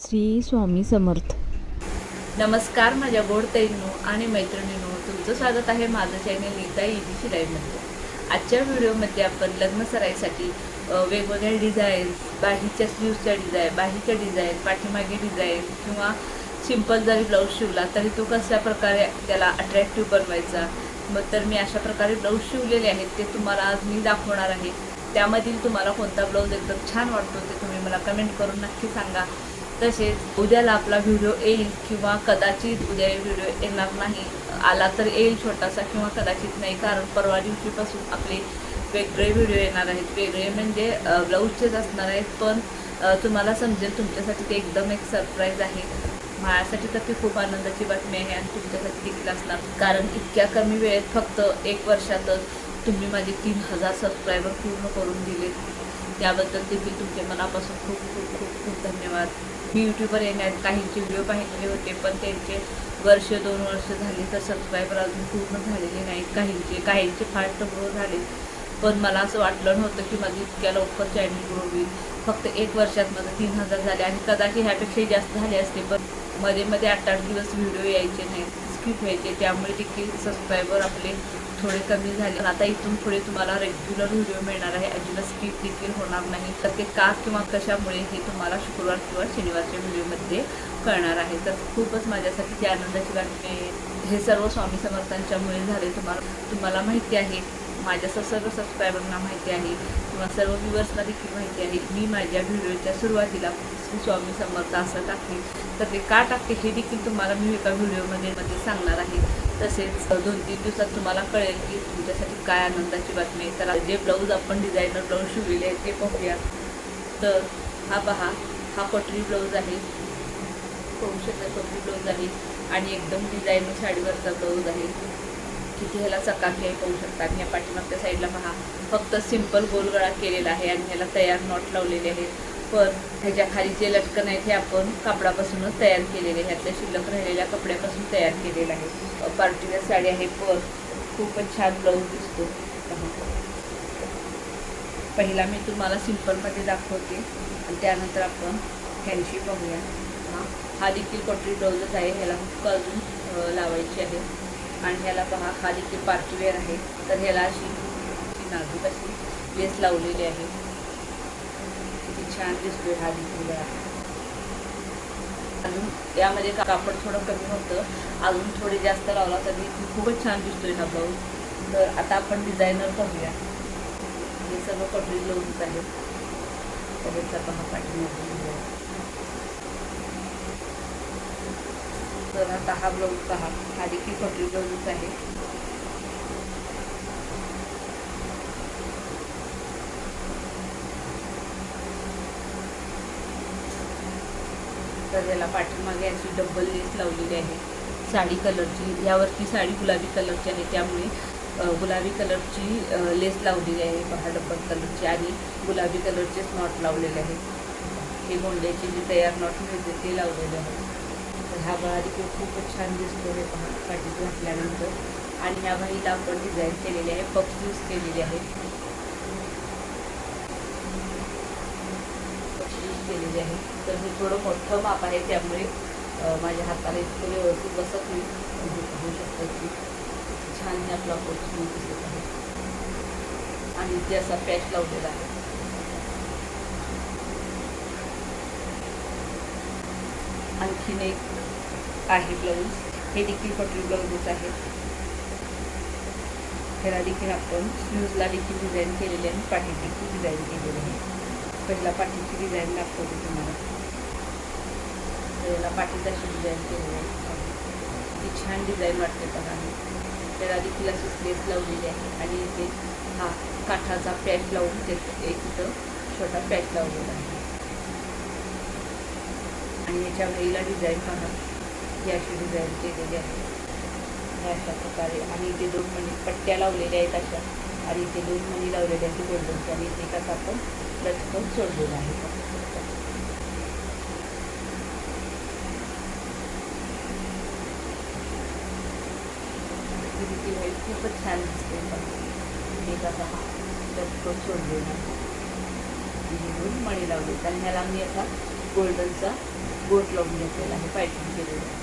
श्री स्वामी समर्थ. नमस्कार माझ्या गोड तैनो आणि मैत्रिणींनो तुमचं स्वागत आहे माझं चॅनल लिहिता इजी शिलाईमध्ये आजच्या व्हिडिओमध्ये आपण लग्न सराईसाठी वेगवेगळ्या डिझाईन्स बाहीच्या स्लीव्सच्या डिझाईन बाहीच्या डिझाईन पाठीमागे डिझाईन किंवा सिंपल जरी ब्लाऊज शिवला तरी तो कशा प्रकारे त्याला अट्रॅक्टिव्ह बनवायचा? मग तर मी अशा प्रकारे ब्लाऊज शिवलेले आहेत ते तुम्हाला आज मी दाखवणार आहे. त्यामधील तुम्हाला कोणता ब्लाऊज एकदम छान वाटतो ते तुम्ही मला कमेंट करून नक्की सांगा. तसेच उद्याला आपला व्हिडिओ येईल किंवा कदाचित उद्या व्हिडिओ येणार नाही. आला तर येईल छोटासा किंवा कदाचित नाही कारण परवा दिवशीपासून आपले वेगळे व्हिडिओ येणार आहेत. वेगळे म्हणजे ब्लाऊजचेच असणार आहेत पण तुम्हाला समजेल तुमच्यासाठी ते एकदम एक सरप्राईज आहे. माझ्यासाठी तर ती खूप आनंदाची बातमी आहे आणि तुमच्यासाठी देखील असणार. कारण इतक्या कमी वेळेत फक्त एक वर्षातच तुम्ही माझे तीन हजार सबस्क्रायबर पूर्ण करून दिले त्याबद्दल देखील तुमचे मनापासून खूप खूप खूप खूप धन्यवाद. मी यूट्यूबवर येण्यात काहींचे व्हिडिओ पाहिलेले होते पण त्यांचे वर्ष दोन वर्ष झाले तर सबस्क्रायबर अजून पूर्ण झालेले नाहीत. काहींचे काहींचे फास्ट ग्रो झाले. पण मला असं वाटलं नव्हतं की माझी इतक्या लवकर चॅनल ग्रो होईल. फक्त एक वर्षात माझं तीन हजार झाले आणि कदाचित ह्यापेक्षाही जास्त झाले असते पण मध्ये मध्ये आठ आठ दिवस व्हिडिओ यायचे नाहीत. स्किप मिळते त्यामुळे देखील सबस्क्रायबर आपले थोडे कमी झाले. आता इथून पुढे तुम्हाला रेग्युलर व्हिडिओ मिळणार आहे. अजिबात स्किप देखील होणार नाही. तर ते का किंवा कशामुळे हे तुम्हाला शुक्रवार किंवा शनिवारच्या व्हिडिओमध्ये कळणार आहे. तर खूपच माझ्यासाठी ती आनंदाची बातमी आहे. हे सर्व स्वामी समर्थांच्यामुळे झाले. तुम्हाला तुम्हाला माहिती आहे. माझ्या सर्व सबस्क्रायबरना माहिती आहे किंवा सर्व व्ह्युअर्सना देखील माहिती आहे मी माझ्या व्हिडिओच्या सुरुवातीला स्वामी समर्थ असं टाकते. तर ते का टाकते हे देखील तुम्हाला मी एका व्हिडिओमध्ये मध्ये सांगणार आहे. तसेच दोन तीन दिवसात तुम्हाला कळेल की तुमच्यासाठी काय आनंदाची बातमी आहे. तर जे ब्लाऊज आपण डिझायनर ब्लाऊज शिवलेले आहेत ते पाहूया. तर हा पहा हा पटरी ब्लाऊज आहे. पाहू शकता पटरी ब्लाऊज आहे. आणि एकदम डिझायनर साडीवरचा ब्लाऊज आहे. किती ह्याला चकाकी आहे पाहू शकता आणि या पाठीमागच्या साईडला पहा फक्त सिंपल गोलगळा केलेला आहे आणि ह्याला तयार नॉट लावलेले आहेत. पण ह्याच्या खाली जे लटकन आहे ते आपण कापडापासूनच तयार केलेले आहे ह्यातल्या शिल्लक राहिलेल्या कपड्यापासून तयार केलेलं आहे. पार्टीवेअर साडी आहे पर खूपच छान ब्लाऊज दिसतो. पहिला मी तुम्हाला सिंपलमध्ये दाखवते. आणि त्यानंतर आपण फॅन्सी पाहूया हा देखील कॉटरी ब्लाऊजच आहे. ह्याला हुक अजून लावायची आहे. आणि ह्याला पहा खाली जे पार्टीवेअर आहे तर ह्याला अशी नाजूक अशी लेस लावलेली आहे. किती छान दिसतोय हा दिसलेला अजून यामध्ये कापड थोडं कमी होतं. अजून थोडे जास्त लावला तरी खूपच छान दिसतोय हा ब्लाऊज तर आता आपण डिझायनर पाहूया. हे सर्व कटरी ब्लाऊजच आहे त्याचा पहा पाठीमागे तर आता हा ब्लाऊज पहा. हा देखील कटरी ब्लाऊजच आहे. तर याला पाठीमागे अशी डबल लेस लावलेली आहे. साडी कलरची यावरती साडी गुलाबी कलरची आहे. त्यामुळे गुलाबी कलरची लेस लावलेली आहे. पहा डबल कलरची आणि गुलाबी कलरचेच नॉट लावलेले आहे हे गोंड्याचे जे तयार नॉट मिळते ते लावलेले आहे तर हा गळा देखील खूपच छान दिसतो हे पहा पाठीत घातल्यानंतर. आणि ह्या बाईला आपण डिझाईन केलेली आहे पक्ष यूज केलेली आहे. यूज केलेली आहे. तर हे थोडं मोठं माप आहे त्यामुळे माझ्या हाताला इतकं व्यवस्थित बसत नाही. पाहू शकता की छान हे आपला पक्ष दिसत आहे. आणि इथे असा पॅच लावलेला आहे. आणखीन एक आहे ब्लाऊज हे देखील कटरी ब्लाऊजच आहे. ह्याला देखील आपण स्लीव्जला देखील डिझाईन केलेली आहे आणि पाठी देखील डिझाईन केलेली आहे. पहिला पाठीची डिझाईन दाखवते तुम्हाला. त्याला पाठीत अशी डिझाईन केलेली आहे. ती छान डिझाईन वाटते बघा. त्याला देखील अशी स्लेस लावलेली आहे. आणि इथे हा काठाचा पॅच लावून ते एक इथं छोटा पॅच लावलेला आहे. आणि याच्या वेळीला डिझाईन पहा. ही अशी डिझाईन केलेली आहे. ह्या अशा प्रकारे. आणि इथे दोन मणी पट्ट्या लावलेल्या आहेत अशा. आणि इथे दोन मणी लावलेल्या आहेत गोल्डनच्या आणि इथे कसं आपण लटकन सोडलेलं आहे. ती देखील खूपच छान दिसते. मी हे कसा हा लटकन सोडलेला आहे. दोन मणी लावले आणि ह्याला मी असा गोल्डनचा बोट लावून घेतलेला आहे पायटिंग केलेलं आहे.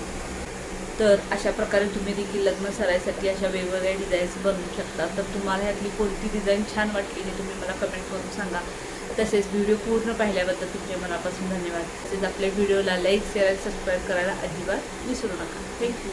तर अशा प्रकारे तुम्ही देखील लग्न सरायसाठी अशा वेगवेगळ्या डिझाईन्स बनवू शकता. तर तुम्हाला ह्यातली कोणती डिझाईन छान वाटली हे तुम्ही मला कमेंट करून सांगा. तसेच व्हिडिओ पूर्ण पाहिल्याबद्दल तुमचे मनापासून धन्यवाद. तसेच आपल्या व्हिडिओला लाईक शेअर सबस्क्राईब करायला अजिबात विसरू नका. थँक्यू